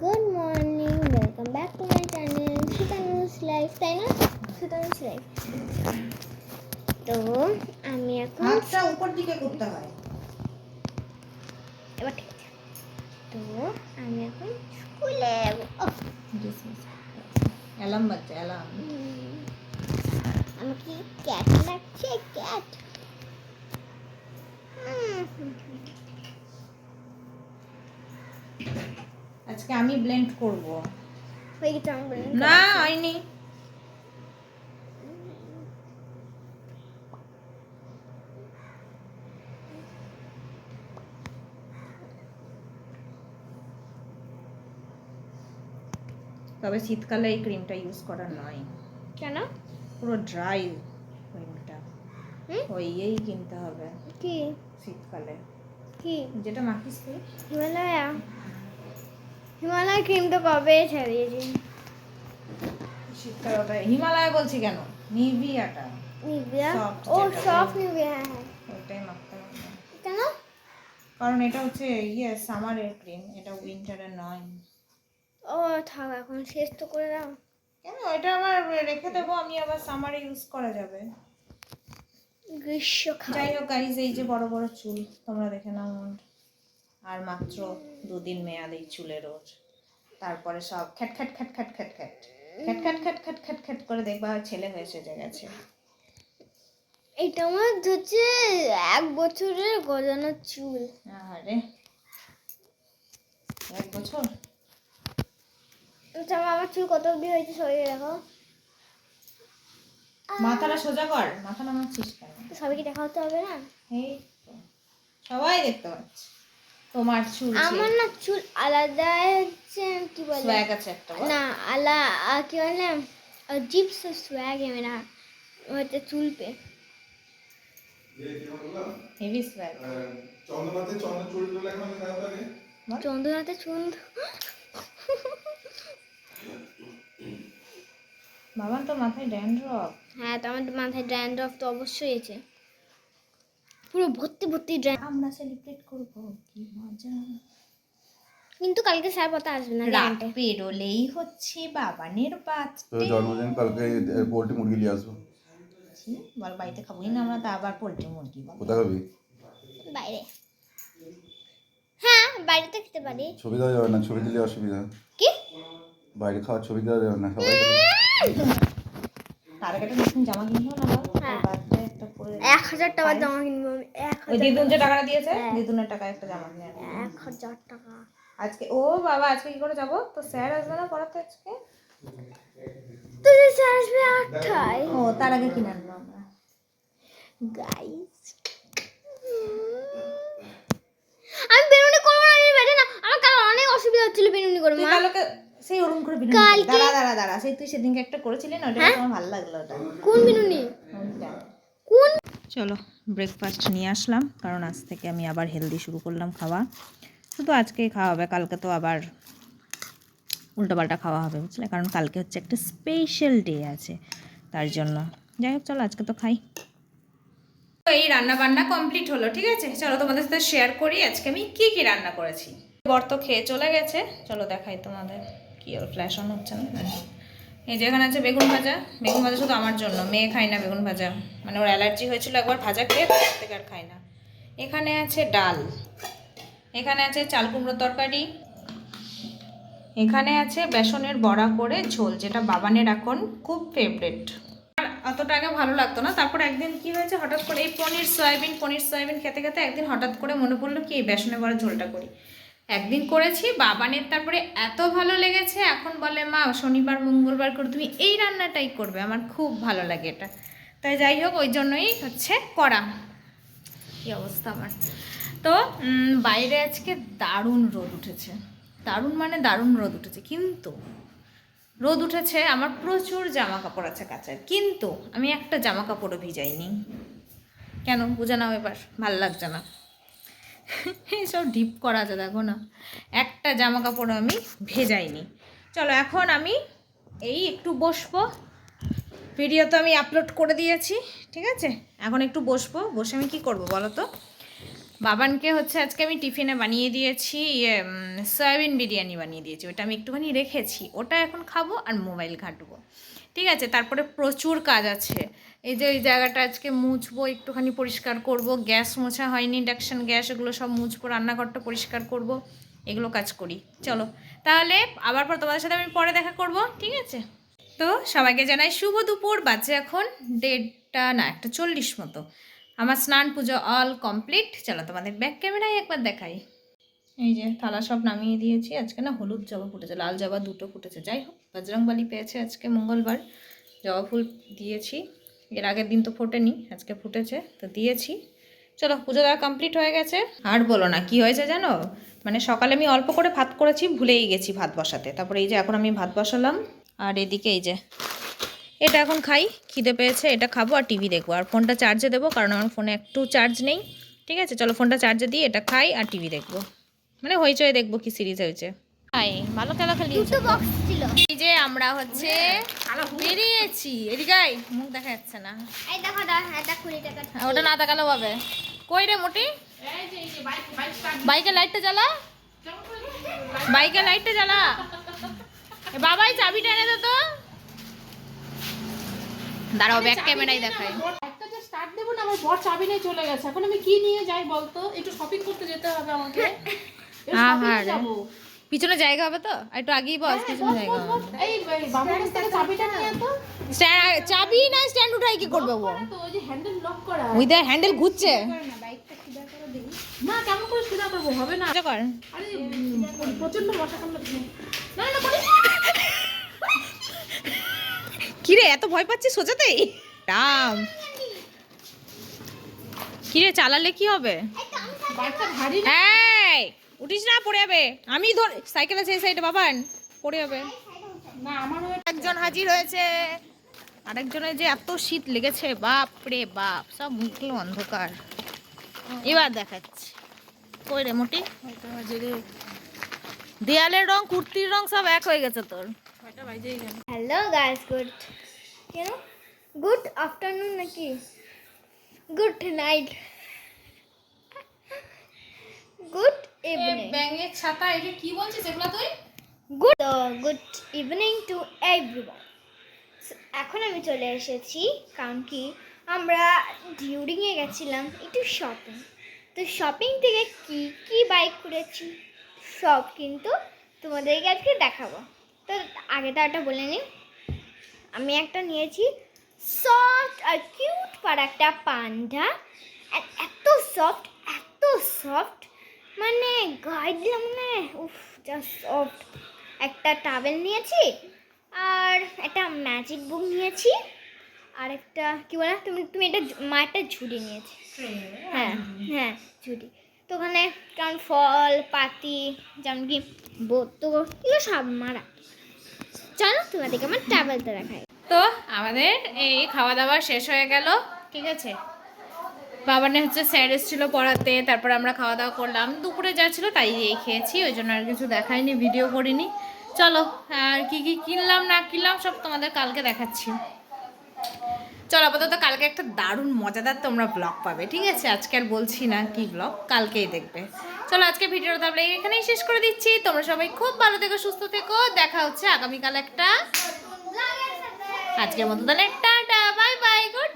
Good morning welcome back to my channel Sutanu's life তাই না সুতানুস life তো আমি এখন হাতটা উপর দিকে করতে হয়। এবার ঠিক আছে। তো আমি এখন স্কুলে অ্যালার্ম বাজছে অ্যালার্ম আমাকে ক্যাট লাগছে ক্যাট আজকে আমি ব্লেন্ড করব। না হয়নি। তবে শীতকালে এই ক্রিমটা ইউজ করা নয়। কেন? পুরো ড্রাই ক্রিমটা হুম? ওইয়েই কিনতে হবে কি? শীতকালে। কি? যেটা মাখিস তুই। হিমালয়া। হিমালয় ক্রিম তো কবে ছেড়ে দিয়েছি শীতকালে ওটা হিমালয় বলছি কেন? নিভিয়াটা। নিভিয়া? ও সফট নিভিয়া হ্যাঁ হ্যাঁ। ওইটাই মাখতে হবে। কেন? কারণ এটা হচ্ছে ইয়ে সামারের ক্রিম এটা উইন্টারের নয়। ও থাক এখন শেষ তো করে দাও। কেন? এটা আমার রেখে দেবো আমি আবার সামারে ইউজ করা যাবে। গ্রীষ্মকাল। যাই হোক গাইজ এই যে বড় বড় চুল তোমরা দেখে নাও। আর মাত্র দুদিন মেয়াদ এই চুলের ওর তারপরে সব খ্যাট খ্যাট খ্যাট খ্যাট খ্যাট খ্যাট। খ্যাট খ্যাট খ্যাট খ্যাট খ্যাট খ্যাট করে দেখবা ছেলে হয়ে সেজে গেছে। এটা আমার হচ্ছে এক বছরের গজানোর চুল। আরে এক বছর? আচ্ছা আমার চুল কত অবধি হয়েছে শরীরে দেখো। মাথাটা সোজা কর মাথা নামাচ্ছিস কেন? সবাইকে দেখা হতে হবে না? এই সবাই দেখতে পাচ্ছে। তোমার চুল আমার না চুল আলাদা হচ্ছে কি বলে সোয়াগ আছে একটা বল। না আলা আ, কি বলে अजीब सा स्वैग है मेरा হচ্ছে চুল পে হেভি সোয়াগ চন্দ্রনাথের চন্দ্র চরিত্র লেখা মানে কেমন লাগে চন্দ্রনাথে চুল বাবা তো মাথায় ড্যান্ড্রফ হ্যাঁ তো আমার মাথায় ড্যান্ড্রফ তো অবশ্যই আছে পুরো ভর্তি ভর্তি ড্যান্ড আমরা সেলিব্রেট করব কি মজা। কিন্তু কালকে স্যার পথে আসবে না রাত পেরোলেই হচ্ছে বাবানের তো বার্থডে জন্মদিন কালকে পোল্ট্রি মুরগি নিয়ে আসব। বল বাড়িতে খাবোই না আমরা তা আবার পোল্ট্রি মুরগি কোথায় খাবি? বাইরে। হ্যাঁ বাড়িতে খেতে পারি। ছবি দেওয়া যাবে না ছবি দিলে অসুবিধা। কি? বাইরে খাওয়ার ছবি দেওয়া যাবে না সবাই। তার আগে একটা নতুন জামা কিনবো না হ্যাঁ। একটা পরে এক হাজার টাকার জামা কিনবো আমি এক ওই দিদুন যে টাকাটা দিয়েছে? হ্যাঁ। দিদুনের টাকা একটা জামা কিনে এক হাজার টাকা। আজকে ও বাবা আজকে কি করে যাব? তো স্যার আসবে না পড়াতে আজকে? তো স্যার আসবে আটটায়। ও তার আগে কিনে আনব আমরা। গাইস আমি বেরুনি করব না আমি বেটে না। আমার কাল অনেক অসুবিধা হচ্ছিল বেরুনি তুই কালকে সেই ওরম করে বিনুনি দাঁড়া দাঁড়া দাঁড়া। সেই তুই সেদিনকে একটা করেছিলি না ওটা হ্যাঁ? আমার ভালো লাগল ওটা। কোন বিনুনি? ওইটা। কোন চলো ব্রেকফাস্ট নিয়ে আসলাম কারণ আজ থেকে আমি আবার হেলদি শুরু করলাম খাওয়া। শুধু আজকেই খাওয়া হবে কালকে তো আবার উল্টোপাল্টা খাওয়া হবে বুঝলে? কারণ কালকে হচ্ছে একটা স্পেশাল ডে আছে তার জন্য। যাই হোক চলো আজকে তো খাই। এই রান্না বান্না কমপ্লিট হলো ঠিক আছে? চলো তোমাদের সাথে শেয়ার করি আজকে আমি কি কি রান্না করেছি। বর তো খেয়ে চলে গেছে চলো দেখাই তোমাদের কি ওর ফ্ল্যাশ অন হচ্ছে না। এই যে এখানে আছে বেগুন ভাজা। বেগুন ভাজা শুধু আমার জন্য, মেয়ে খায় না বেগুন ভাজা। মানে ওর অ্যালার্জি হয়েছিল একবার ভাজা খেয়ে থেকে আর খায় না। এখানে আছে ডাল। এখানে আছে চাল কুমড়ো তরকারি। এখানে আছে বেসনের বড়া করে ঝোল, যেটা বাবানের এখন খুব ফেভারেট অতটা আগে ভালো লাগতো না। তারপর একদিন কি হয়েছে, হঠাৎ করে এই পনির, সয়াবিন পনির, সয়াবিন খেতে খেতে একদিন হঠাৎ করে মনে পড়ল কি এই বেসনের বড়া ঝোলটা করি। একদিন করেছি বাবানের তারপরে এত ভালো লেগেছে, এখন বলে, মা, শনিবার, মঙ্গলবার করে তুমি এই রান্নাটাই করবে, আমার খুব ভালো লাগে এটা। তাই যাই হোক, ওই জন্যই হচ্ছে করা। কি অবস্থা আমার। তো বাইরে আজকে দারুণ রোদ উঠেছে। দারুণ মানে দারুণ রোদ উঠেছে, কিন্তু রোদ উঠেছে, আমার প্রচুর জামা কাপড় আছে কাচার, কিন্তু আমি একটা জামা কাপড়ও ভিজাইনি। কেন? বুঝে নাও এবার, ভালো লাগছে না। সব ডিপ করা আছে, দেখো না। একটা জামা কাপড় আমি ভেজাইনি। চলো, এখন আমি এই একটু বসবো। ভিডিও তো আমি আপলোড করে দিয়েছি, ঠিক আছে? এখন একটু বসবো। বসে আমি কি করব বলো তো? বাবানকে হচ্ছে আজকে আমি টিফিনে বানিয়ে দিয়েছি ইয়ে সয়াবিন বিরিয়ানি বানিয়ে দিয়েছি। ওটা আমি একটুখানি রেখেছি। ওটা এখন খাব আর মোবাইল ঘাঁটবো। ঠিক আছে? তারপরে প্রচুর কাজ আছে। এই যে এই জায়গাটা আজকে মুছবো, একটুখানি পরিষ্কার করব, গ্যাস মোছা হয়নি ইন্ডাকশান গ্যাস, এগুলো সব মুছবো, রান্নাঘরটা পরিষ্কার করব, এগুলো কাজ করি, চলো। তাহলে আবার পর তোমাদের সাথে আমি পরে দেখা করব, ঠিক আছে? তো সবাইকে জানাই শুভ দুপুর, বাজে এখন দেড়টা, না, একটা চল্লিশ মতো। আমার স্নান পুজো অল কমপ্লিট চলো তোমাদের ব্যাক ক্যামেরায় একবার দেখাই। এই যে থালা সব নামিয়ে দিয়েছি, আজকে না হলুদ জবা ফুটেছে, লাল জবা দুটো ফুটেছে, যাই হোক, বজরংবালি পেয়েছে আজকে মঙ্গলবার, জবা ফুল দিয়েছি। এর আগের দিন তো ফোটেনি, আজকে ফুটেছে, তো দিয়েছি। চলো, পুজো দেওয়া কমপ্লিট হয়ে গেছে। আর বলো না, কি হয়েছে জানো? মানে সকালে আমি অল্প করে ভাত করেছি, ভুলেই গেছি ভাত বসাতে। তারপরে এই যে এখন আমি ভাত বসালাম, আর এদিকে এই যে, এটা এখন খাই, খিদে পেয়েছে, এটা খাব, আর টিভি দেখব। আর ফোনটা চার্জে দেবো, কারণ আমার ফোনে একটু চার্জ নেই। ঠিক আছে, চলো ফোনটা চার্জে দিই, এটা খাই, আর টিভি দেখব। মানে হইচই দেখব কি সিরিজ হয়েছে হাই ভালো খেলা খেলি দুটো বক্স ছিল। এই যে আমরা হচ্ছে বেরিয়েছি। এদিকে মুখ দেখা যাচ্ছে না। এই দেখো দা এটা কুড়ি টাকা হ্যাঁ, ওটা না তাকালো পাবে কই রে মোটি? বাইকের লাইটটা জ্বালা? বাইকের লাইটটা জ্বালা? এ বাবাই চাবিটা এনে দে তো। দাঁড়াও ব্যাক ক্যামেরাই দেখাই। একটা যে স্টার্ট দেবো না আমার বর চাবি নিয়ে চলে গেছে। এখন আমি কি নিয়ে যাই বলতো? একটু শপিং করতে যেতে হবে আমাকে। আহারে। পিছনে জায়গা হবে তো একটু আগেই বস পিছনে জায়গা হবে চাবি না স্ট্যান্ড উঠাই কি করবে ও ওই যে হ্যান্ডেল লক করা ওই দে হ্যান্ডেল ঘুরছে না কেমন করে সুদা করব হবে না কর আরে প্রচণ্ড মশা কামড়াচ্ছে না না করি এত ভয় পাচ্ছিস সোজাতেই রাম কিরে চালালে কি হবে বাইকটা ভারী এই উঠিস না পড়ে যাবে। আমি ধর সাইকেল আছে এই সাইডে বাবান পড়ে যাবে। না আমারও একজন হাজির হয়েছে। আরেকজনের যে এত শীত লেগেছে বাপ রে বাপ সব মুখগুলো অন্ধকার। এবার দেখাচ্ছি। কই রে মোটি? দেয়ালের রং কুর্তির রং সব এক হয়ে গেছে তোর। Hello guys good. কেন? গুড আফটারনুন নাকি? Good night. গুড ব্যাঙের ছাতা এটা কি বলছিস এগুলো তুই? Good good evening to everyone. এখন আমি চলে এসেছি কারণ কি আমরা ডিউরিংয়ে গেছিলাম একটু শপিং তো শপিং থেকে কি কি বাইক করেছি সব কিন্তু তোমাদেরকে আজকে দেখাবো। তো আগে তো একটা বলে নিই। আমি একটা নিয়েছি সফট আর কিউট পার একটা পান্ডা এত সফট এত সফট মানে গায়ে দিলাম না উফ জাস্ট সফট একটা টাবেল নিয়েছি আর একটা ম্যাজিক বুক নিয়েছি আর একটা, কি বলে, তুমি তুমি এটা মা একটা ঝুড়ি নিয়েছি। হ্যাঁ হ্যাঁ ঝুড়ি। তো ওখানে কারণ ফল, পাতি, যেমন কি বোতল এগুলো সব মারা। চলো তোমাদেরকে আমার টাবেলটা দেখাই। তো আমাদের এই খাওয়া দাওয়া শেষ হয়ে গেল, ঠিক আছে? বাবানে হচ্ছে স্যার এসেছিল পড়াতে, তারপর আমরা খাওয়া দাওয়া করলাম। দুপুরে যা ছিল তাই দিয়েই খেয়েছি, ওই জন্য আর কিছু দেখাইনি ভিডিও করিনি। চলো, আর কি কি কিনলাম, না কিনলাম, সব তোমাদের কালকে দেখাচ্ছি। চলো, আপাতত কালকে একটা দারুণ মজাদার তোমরা ব্লগ পাবে, ঠিক আছে? আজকে আর বলছি না কি ব্লগ কালকেই দেখবে। চলো, আজকে ভিডিওটা তাহলে এখানেই শেষ করে দিচ্ছি। তোমরা সবাই খুব ভালো থেকো, সুস্থ থেকো। দেখা হচ্ছে আগামীকাল একটা আজকের মতো তাহলে টাটা বাই বাই গুড